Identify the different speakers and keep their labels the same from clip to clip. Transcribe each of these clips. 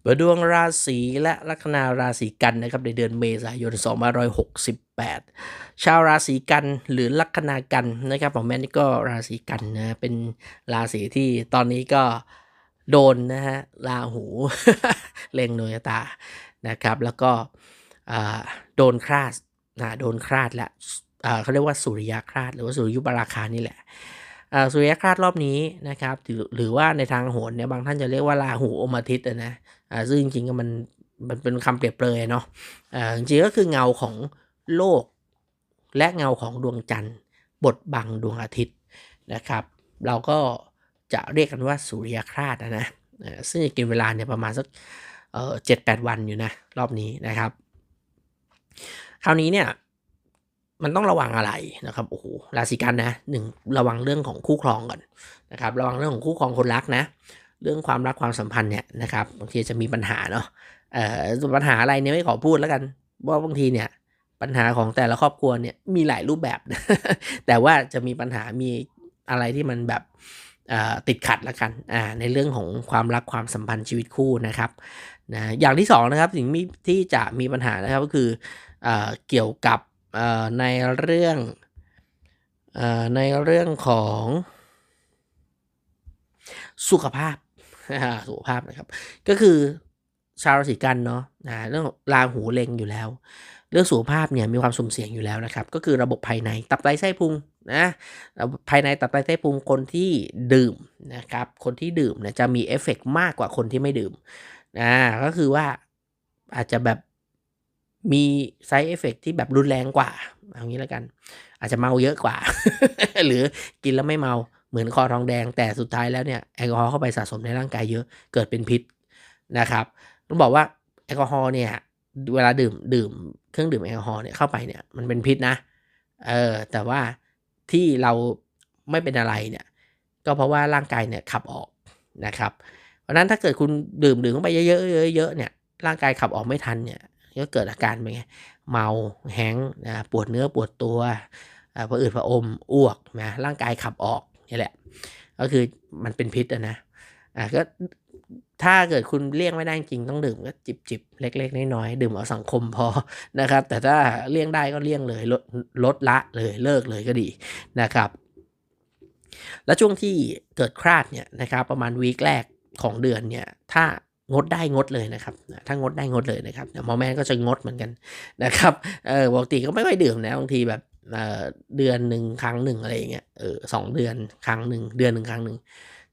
Speaker 1: เปิดดวงราศีและลัคนาราศีกันนะครับในเดือนเมษายน 2568 ชาวราศีกันหรือลัคนากันนะครับผมแม่นี่ก็ราศีกันนะเป็นราศีที่ตอนนี้ก็โดนนะฮะราหูเล็งโนยตานะครับ แล้วก็อ่าโดนคราสนะโดนคราดและอ่าเขาเรียกว่าสุริยคราสหรือว่าสุริยุปราคานี่แหละอ่าสุริยคราสรอบนี้นะครับหรือว่าในทางโหรเนี่ยบางท่านจะเรียกว่าราหูอมอาทิตย์นะ อ่าซึ่งจริงๆก็มันมันเป็นคำเปรียบเปรยเนาะอ่าจริงๆก็คือเงาของโลก และเงาของดวงจันทร์ บดบังดวงอาทิตย์นะครับ เราก็จะเรียกกันว่าสุริยคราสอะนะซึ่งจะกินเวลาเนี่ยประมาณสักเอ่อเจ็ดแปดวันอยู่นะรอบนี้นะครับ คราวนี้เนี่ยมันต้องระวังอะไรนะครับโอ้โหราศีกันนะหนึ่งระวังเรื่องของคู่ครองก่อนนะครับ ระวังเรื่องของคู่ครองคนรักนะ เรื่องความรักความสัมพันธ์เนี่ยนะครับบางทีจะมีปัญหาเนาะเอ่อปัญหาอะไรเนี่ยไม่ขอพูดแล้วกันว่าบางทีเนี่ยปัญหาของแต่ละครอบครัวเนี่ยมีหลายรูปแบบ แต่ว่าจะมีปัญหามีอะไรที่มันแบบเอ่อติดขัดละกันอ่าในเรื่องของความรักความสัมพันธ์ชีวิตคู่นะครับนะอย่างที่สองนะครับสิ่งที่จะมีปัญหานะครับก็คือเอ่อเกี่ยวกับเอ่อในเรื่องเอ่อในเรื่องของสุขภาพ สุขภาพนะครับ ก็คือชาวราศีกันเนาะนะเรื่องราหูเล็งอยู่แล้ว เรื่องสุขภาพเนี่ยมีความสุ่มเสี่ยงอยู่แล้วนะครับ ก็คือระบบภายในตับไตไส้พุงนะภายในตับไตไส้พุงคนที่ดื่มนะครับ คนที่ดื่มเนี่ยจะมีเอฟเฟกต์มากกว่าคนที่ไม่ดื่มนะก็คือว่าอาจจะแบบมีไซ d ์เอฟเฟกที่แบบรุนแรงกว่า เอางี้แล้วกัน อาจจะเมาเยอะกว่า หรือกินแล้วไม่เมา เหมือนคอทองแดง แต่สุดท้ายแล้วเนี่ยแอลกอฮอล์เข้าไปสะสมในร่างกายเยอะเกิดเป็นพิษนะครับต้องบอกว่าแอลกอฮอล์เนี่ยเวลาดื่มดื่มเครื่องดื่มแอลกอฮอล์เนี่ยเข้าไปเนี่ยมันเป็นพิษนะเออแต่ว่าที่เราไม่เป็นอะไรเนี่ยก็เพราะว่าร่างกายเนี่ยขับออกนะครับเพราะนั้นถ้าเกิดคุณดื่มดื่มเข้าไปเยอะๆเยอะๆเนี่ยร่างกายขับออกไม่ทันเนี่ยก็เกิดอาการเป็นไงเมาแห้งนะปวดเนื้อปวดตัวอ่าผะอืดผะอมอ้วกนะร่างกายขับออก นี่แหละ ก็คือมันเป็นพิษอะนะอ่าก็ถ้าเกิดคุณเลี่ยงไม่ได้จริงต้องดื่มก็จิบจิบๆเล็ก ๆ น้อยๆดื่มเอาสังคมพอนะครับ แต่ถ้าเลี่ยงได้ก็เลี่ยงเลยลดลดละเลยเลิกเลยก็ดีนะครับ แล้วช่วงที่เกิดคลาดเนี่ยนะครับ ประมาณวีคแรกของเดือนเนี่ยถ้างดได้งดเลยนะครับ ถ้างดได้งดเลยนะครับหมอแม่ก็จะงดเหมือนกันนะครับ เออปกติก็ไม่ค่อยดื่มนะบางทีแบบ เดือนหนึ่งครั้งหนึ่งอะไรเงี้ยเออสองเดือนครั้งหนึ่งเดือนหนึ่งครั้งหนึ่ง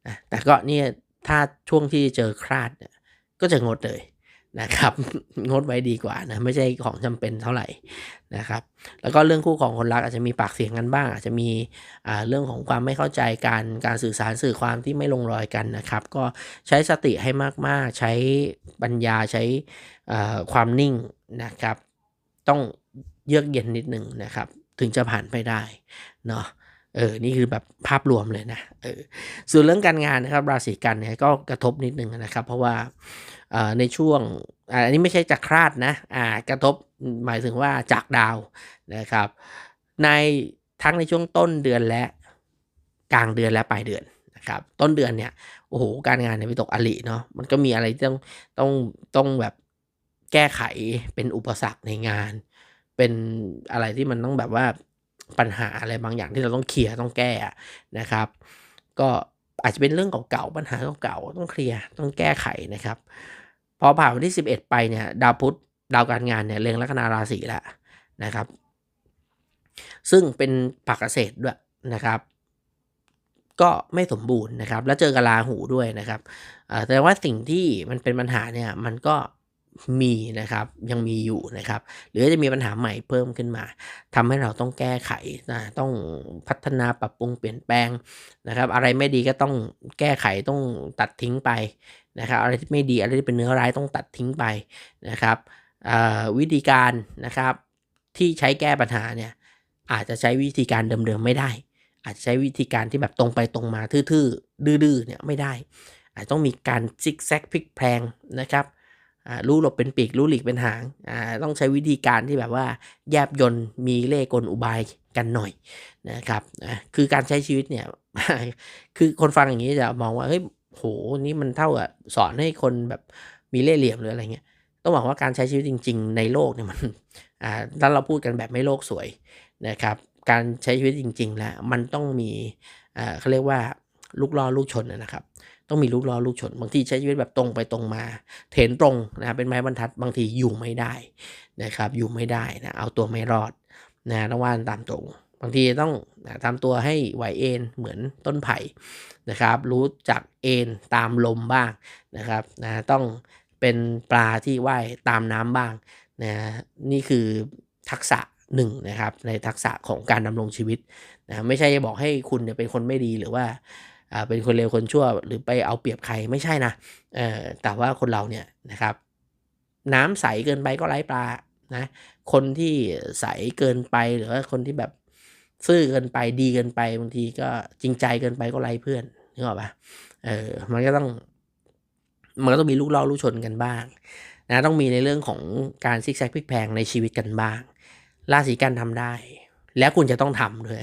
Speaker 1: นะแต่ก็เนี่ยถ้าช่วงที่เจอคลาดเนี่ยก็จะงดเลยนะครับ งดไว้ดีกว่านะไม่ใช่ของจำเป็นเท่าไหร่นะครับ แล้วก็เรื่องคู่ของคนรักอาจจะมีปากเสียงกันบ้าง อาจจะมีเรื่องของความไม่เข้าใจการการสื่อสารสื่อความที่ไม่ลงรอยกันนะครับ ก็ใช้สติให้มากๆ ใช้ปัญญาใช้ความนิ่งนะครับ ต้องเยือกเย็นนิดหนึ่งนะครับ ถึงจะผ่านไปได้เนาะเออ นี่คือแบบภาพรวมเลยนะเออส่วนเรื่องการงานนะครับ ราศีกันเนี่ยก็กระทบนิดนึงนะครับ เพราะว่าอ่าในช่วงอันนี้ไม่ใช่จากคราดนะอ่ากระทบหมายถึงว่าจากดาวนะครับ ในทั้งในช่วงต้นเดือนและกลางเดือนและปลายเดือนนะครับ ต้นเดือนเนี่ยโอ้โหการงานเนี่ยไปตกอลิเนาะมันก็มีอะไรที่ต้องต้องต้องแบบแก้ไขเป็นอุปสรรคในงาน เป็นอะไรที่มันต้องแบบว่าปัญหาอะไรบางอย่างที่เราต้องเคลียร์ต้องแก้นะครับ ก็อาจจะเป็นเรื่องเก่าๆปัญหาเก่าๆต้องเคลียร์ต้องแก้ไขนะครับ พอผ่านวันที่ 11 ไปเนี่ยดาวพุธดาวการงานเนี่ยเล็งลัคนาราศีแล้วนะครับ ซึ่งเป็นผักเกษตรด้วยนะครับ ก็ไม่สมบูรณ์นะครับ แล้วเจอกับราหูด้วยนะครับแต่ว่าสิ่งที่มันเป็นปัญหาเนี่ยมันก็ มีนะครับยังมีอยู่นะครับ หรือจะมีปัญหาใหม่เพิ่มขึ้นมาทำให้เราต้องแก้ไขนะต้องพัฒนาปรับปรุงเปลี่ยนแปลงนะครับ อะไรไม่ดีก็ต้องแก้ไขต้องตัดทิ้งไปนะครับอะไรที่ไม่ดีอะไรที่เป็นเนื้อร้ายต้องตัดทิ้งไปนะครับวิธีการนะครับที่ใช้แก้ปัญหาเนี่ยอาจจะใช้วิธีการเดิมๆไม่ได้ อาจจะใช้วิธีการที่แบบตรงไปตรงมาทื่อๆดื้อๆเนี่ยไม่ได้ อาจจะต้องมีการซิกแซกพลิกแพลงนะครับ รู้หลบเป็นปีกรู้หลีกเป็นหางต้องใช้วิธีการที่แบบว่าแยบยนต์มีเล่กลอุบายกันหน่อยนะครับคือการใช้ชีวิตเนี่ยคือคนฟังอย่างนี้จะมองว่าเฮ้ยโหนี่มันเท่ากับสอนให้คนแบบมีเล่เหลี่ยมหรืออะไรเงี้ยต้องบอกว่าการใช้ชีวิตจริง ๆ ในโลกเนี่ยมันอ่าถ้าเราพูดกันแบบไม่โลกสวยนะครับการใช้ชีวิตจริง ๆ แล้วมันต้องมีอ่าเขาเรียกว่าลูกล่อลูกชนนะครับ ต้องมีลูกล้อลูกชน บางทีใช้ชีวิตแบบตรงไปตรงมา เถนตรงนะเป็นไม้บรรทัดบางทีอยู่ไม่ได้นะครับอยู่ไม่ได้นะเอาตัวไม่รอดนะต้องว่านตามตรง บางทีต้องนะทำตัวให้ไหวเอ็นเหมือนต้นไผ่นะครับรู้จักเอ็นตามลมบ้างนะครับนะต้องเป็นปลาที่ว่ายตามน้ำบ้างนะนี่คือทักษะหนึ่งนะครับในทักษะของการดำรงชีวิตนะไม่ใช่บอกให้คุณเนี่ยเป็นคนไม่ดีหรือว่า เป็นคนเลวคนชั่วหรือไปเอาเปรียบใครไม่ใช่นะเออแต่ว่าคนเราเนี่ยนะครับ น้ำใสเกินไปก็ไร้ปลานะคนที่ใสเกินไปหรือว่าคนที่แบบซื่อเกินไปดีเกินไปบางทีก็จริงใจเกินไปก็ไร้เพื่อนนึกออกปะเออมันก็ต้องมันก็ต้องมีลูกล่อลูกชนกันบ้างนะต้องมีในเรื่องของการซิกแซกพลิกแพงในชีวิตกันบ้างราศีกันทำได้ แล้วคุณจะต้องทำด้วย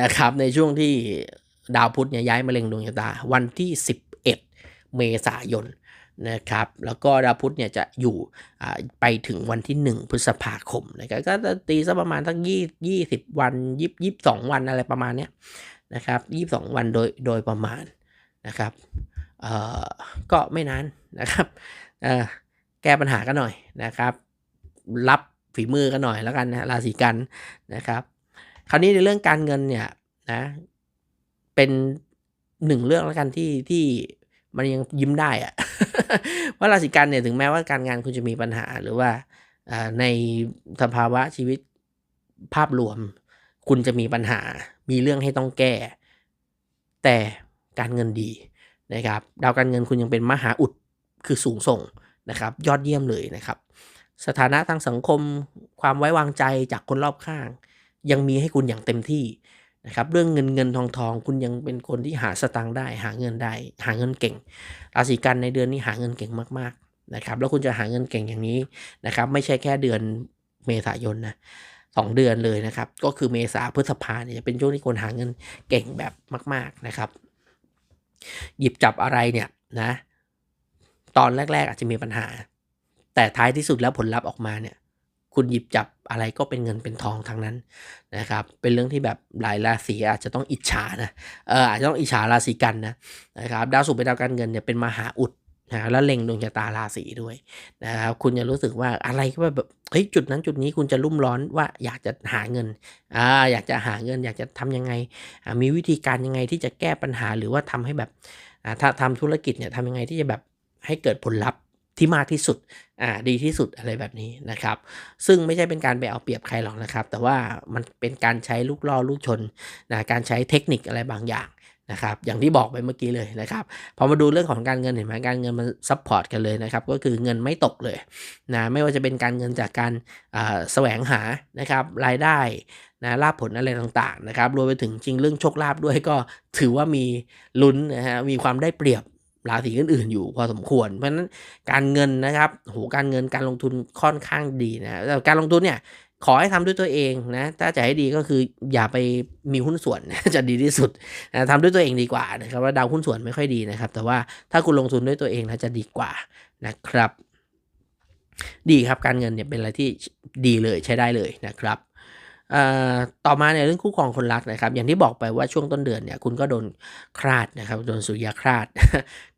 Speaker 1: นะครับในช่วงที่ ดาวพุธเนี่ยย้ายมาเล็งดวงชะตาวันที่ 11 เมษายนนะครับแล้วก็ดาวพุธเนี่ยจะอยู่ไปถึงวันที่ 1 พฤษภาคมนะครับก็จะตีสักประมาณสักยี่ยี่สิบวันยี่ยี่สองวันอะไรประมาณเนี้ยนะครับยี่สองวันโดยโดยประมาณนะครับเอ่อก็ไม่นานนะครับเอ่อแก้ปัญหากันหน่อยนะครับ รับฝีมือกันหน่อยแล้วกันนะราศีกันนะครับ คราวนี้ในเรื่องการเงินเนี่ยนะ เป็นหนึ่งเรื่องแล้วกันที่ที่มันยังยิ้มได้อะว่าราศีกันเนี่ยถึงแม้ว่าการงานคุณจะมีปัญหาหรือว่าในสภาวะชีวิตภาพรวม คุณจะมีปัญหา มีเรื่องให้ต้องแก้ แต่การเงินดีนะครับ ดาวการเงินคุณยังเป็นมหาอุดคือสูงส่งนะครับ ยอดเยี่ยมเลยนะครับ สถานะทางสังคมความไว้วางใจจากคนรอบข้าง ยังมีให้คุณอย่างเต็มที่ นะครับเรื่องเงินเงินทองทองคุณยังเป็นคนที่หาสตางค์ได้หาเงินได้ หาเงินเก่ง ราศีกันในเดือนนี้หาเงินเก่งมากๆนะครับแล้วคุณจะหาเงินเก่งอย่างนี้นะครับไม่ใช่แค่เดือนเมษายนนะสองเดือนเลยนะครับก็คือเมษาพฤษภาเนี่ยเป็นช่วงที่คนหาเงินเก่งแบบมาก ๆนะครับ หยิบจับอะไรเนี่ยนะตอนแรก ๆ อาจจะมีปัญหา แต่ท้ายที่สุดแล้วผลลัพธ์ออกมาเนี่ย คุณหยิบจับ อะไรก็เป็นเงินเป็นทองทั้งนั้นนะครับ เป็นเรื่องที่แบบหลายราศีอาจจะต้องอิจฉานะเอออาจจะต้องอิจฉาราศีกันนะนะครับดาวศุกร์เป็นดาวการเงินเนี่ยเป็นมหาอุดนะแล้วเล็งดวงชะตาราศีด้วยนะครับคุณจะรู้สึกว่าอะไรก็แบบเฮ้ยจุดนั้นจุดนี้คุณจะรุ่มร้อนว่าอยากจะหาเงินอ่าอยากจะหาเงิน อยากจะทำยังไง มีวิธีการยังไงที่จะแก้ปัญหาหรือว่าทำให้แบบถ้าทำธุรกิจเนี่ยทำยังไงที่จะแบบให้เกิดผลลัพธ์ ที่มากที่สุดอ่าดีที่สุดอะไรแบบนี้นะครับ ซึ่งไม่ใช่เป็นการไปเอาเปรียบใครหรอกนะครับ แต่ว่ามันเป็นการใช้ลูกล่อลูกชนนะการใช้เทคนิคอะไรบางอย่างนะครับอย่างที่บอกไปเมื่อกี้เลยนะครับพอมาดูเรื่องของการเงินเห็นไหมการเงินมันซับพอร์ตกันเลยนะครับก็คือเงินไม่ตกเลยนะไม่ว่าจะเป็นการเงินจากการแสวงหานะครับรายได้นะลาบผลอะไรต่างๆนะครับรวมไปถึงจริงเรื่องโชคลาภด้วยก็ถือว่ามีลุ้นนะฮะมีความได้เปรียบ ราศีอื่นๆ อยู่พอสมควร เพราะฉะนั้นการเงินนะครับโหการเงินการลงทุนค่อนข้างดีนะแต่การลงทุนเนี่ยขอให้ทำด้วยตัวเองนะถ้าจะให้ดีก็คืออย่าไปมีหุ้นส่วนจะดีที่สุดนะทำด้วยตัวเองดีกว่านะครับว่าดาวหุ้นส่วนไม่ค่อยดีนะครับ แต่ว่าถ้าคุณลงทุนด้วยตัวเองนะจะดีกว่านะครับ ดีครับการเงินเนี่ยเป็นอะไรที่ดีเลยใช้ได้เลยนะครับ ต่อมาในเรื่องคู่ครองคนรักนะครับ อย่างที่บอกไปว่าช่วงต้นเดือนเนี่ยคุณก็โดนคราดนะครับโดนสุริยาคราด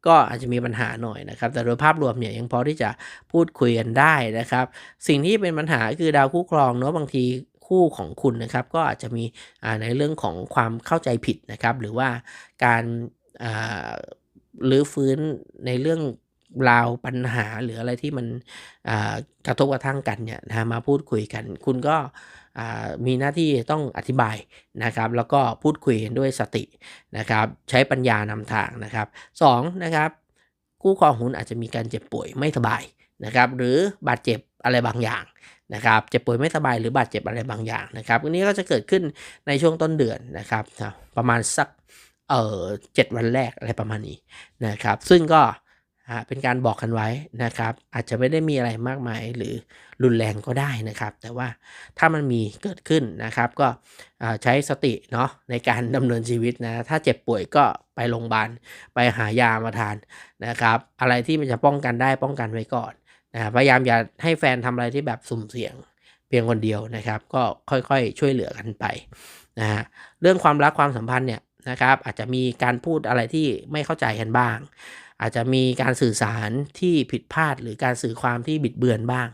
Speaker 1: ก็อาจจะมีปัญหาหน่อยนะครับ แต่โดยภาพรวมเนี่ยยังพอที่จะพูดคุยกันได้นะครับ สิ่งที่เป็นปัญหาคือดาวคู่ครองเนาะบางทีคู่ของคุณนะครับ ก็อาจจะมีในเรื่องของความเข้าใจผิดนะครับ หรือว่าการลื้อฟื้นในเรื่อง ราวปัญหาหรืออะไรที่มันกระทบกระทั่งกันเนี่ยนะมาพูดคุยกัน คุณก็มีหน้าที่ต้องอธิบายนะครับ แล้วก็พูดคุยด้วยสตินะครับ ใช้ปัญญานำทางนะครับ2นะครับคู่ครองหุ้นอาจจะมีการเจ็บป่วยไม่สบายนะครับ หรือบาดเจ็บอะไรบางอย่างนะครับเจ็บป่วยไม่สบายหรือบาดเจ็บอะไรบางอย่างนะครับอันนี้ก็จะเกิดขึ้นในช่วงต้นเดือนนะครับ ประมาณสักเออเจ็ดวันแรกอะไรประมาณนี้นะครับ ซึ่งก็ เป็นการบอกกันไว้นะครับ อาจจะไม่ได้มีอะไรมากมายหรือรุนแรงก็ได้นะครับ แต่ว่าถ้ามันมีเกิดขึ้นนะครับ ก็ใช้สติเนาะในการดำเนินชีวิตนะ ถ้าเจ็บป่วยก็ไปโรงพยาบาลไปหายามาทานนะครับ อะไรที่มันจะป้องกันได้ป้องกันไว้ก่อนนะพยายามอย่าให้แฟนทำอะไรที่แบบสุ่มเสี่ยงเพียงคนเดียวนะครับ ก็ค่อยๆ ช่วยเหลือกันไปนะฮะเรื่องความรักความสัมพันธ์เนี่ยนะครับ อาจจะมีการพูดอะไรที่ไม่เข้าใจกันบ้าง อาจจะมีการสื่อสารที่ผิดพลาด หรือการสื่อความที่บิดเบือนบ้าง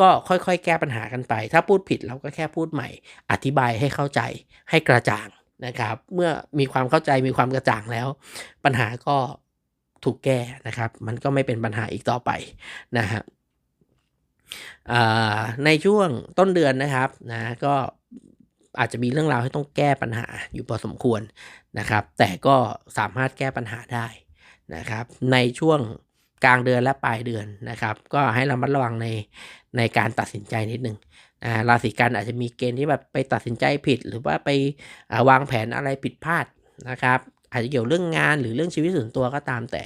Speaker 1: ก็ค่อยๆ แก้ปัญหากันไป ถ้าพูดผิดเราก็แค่พูดใหม่ อธิบายให้เข้าใจให้กระจ่างนะครับ เมื่อมีความเข้าใจมีความกระจ่างแล้ว ปัญหาก็ถูกแก้นะครับ มันก็ไม่เป็นปัญหาอีกต่อไปนะฮะในช่วงต้นเดือนนะครับนะก็อาจจะมีเรื่องราวให้ต้องแก้ปัญหาอยู่พอสมควรนะครับ แต่ก็สามารถแก้ปัญหาได้ นะครับในช่วงกลางเดือนและปลายเดือนนะครับ ก็ให้ระมัดระวังในในการตัดสินใจนิดนึงอ่าราศีกันอาจจะมีเกณฑ์ที่แบบไปตัดสินใจผิด หรือว่าไปาวางแผนอะไรผิดพลาดนะครับ อาจจะเกี่ยวเรื่องงานหรือเรื่องชีวิตส่วนตัวก็ตามแต่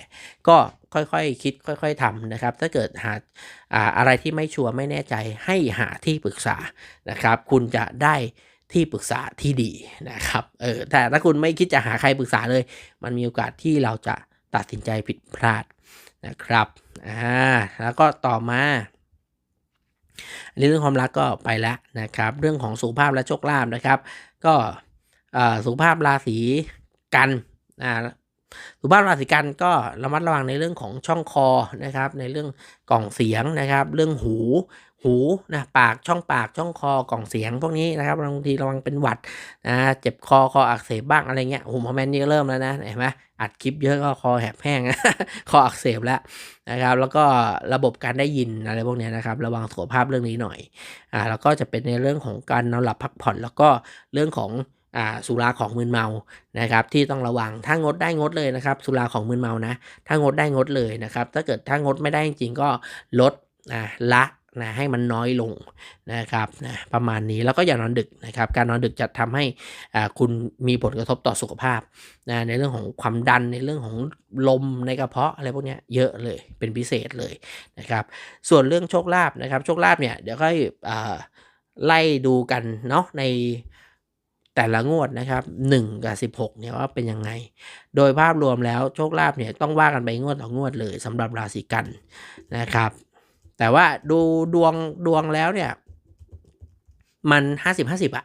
Speaker 1: ก็ค่อยๆคคิดค่อย ๆทำนะครับ ถ้าเกิดหาอาอะไรที่ไม่ชัวร์ไม่แน่ใจให้หาที่ปรึกษานะครับ คุณจะได้ที่ปรึกษาที่ดีนะครับเออแต่ถ้าคุณไม่คิดจะหาใครปรึกษาเลย มันมีโอกาสที่เราจะ ตัดสินใจผิดพลาดนะครับอ่าแล้วก็ต่อมาเรื่องความรักก็ไปแล้วนะครับ เรื่องของสุขภาพและโชคลาภนะครับ ก็สุขภาพราศีกันอ่าสุขภาพราศีกันก็ระมัดระวังในเรื่องของช่องคอนะครับ ในเรื่องกล่องเสียงนะครับ เรื่องหูหูนะปากช่องปากช่องคอกล่องเสียงพวกนี้นะครับบางทีระวังเป็นหวัดนะเจ็บคอคออักเสบบ้างอะไรเงี้ยโอ้โหพอแมนนี่ก็เริ่มแล้วนะเห็นไหม อัดคลิปเยอะก็คอแหบแห้ง คออักเสบแล้วนะครับ แล้วก็ระบบการได้ยินอะไรพวกนี้นะครับ ระวังสุขภาพเรื่องนี้หน่อยอ่าแล้วก็จะเป็นในเรื่องของการนอนหลับพักผ่อน แล้วก็เรื่องของอ่าสุราของมึนเมานะครับ ที่ต้องระวังถ้างดได้งดเลยนะครับ สุราของมึนเมานะ ถ้างดได้งดเลยนะครับ ถ้าเกิดถ้างดไม่ได้จริงก็ลดอ่าละ นะให้มันน้อยลงนะครับนะประมาณนี้แล้วก็อย่านอนดึกนะครับการนอนดึกจะทำให้คุณมีผลกระทบต่อสุขภาพนะในเรื่องของความดันในเรื่องของลมในกระเพาะอะไรพวกนี้เยอะเลยเป็นพิเศษเลยนะครับส่วนเรื่องโชคลาภนะครับโชคลาภเนี่ยเดี๋ยวค่อยไล่ดูกันเนาะในแต่ละงวดนะครับ1กับ16เนี่ยว่าเป็นยังไง โดยภาพรวมแล้วโชคลาภเนี่ยต้องว่ากันไปงวดต่องวดเลยสำหรับราศีกันนะครับ แต่ว่าดูดวงดวงแล้วเนี่ย มันห้าสิบห้าสิบอะ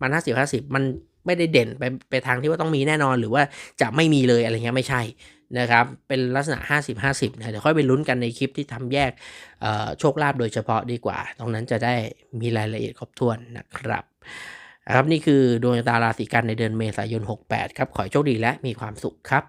Speaker 1: มันห้าสิบห้าสิบมันไม่ได้เด่นไปไปทางที่ว่าต้องมีแน่นอนหรือว่าจะไม่มีเลยอะไรเงี้ยไม่ใช่นะครับ เป็นลักษณะ 50 50นะเดี๋ยวค่อยไปลุ้นกันในคลิปที่ทำแยกโชคลาภโดยเฉพาะดีกว่า ตรงนั้นจะได้มีรายละเอียดครบถ้วนนะครับครับนี่คือดวงชะตาราศีกันในเดือนเมษายน 68 ครับ ขอให้โชคดีและมีความสุขครับ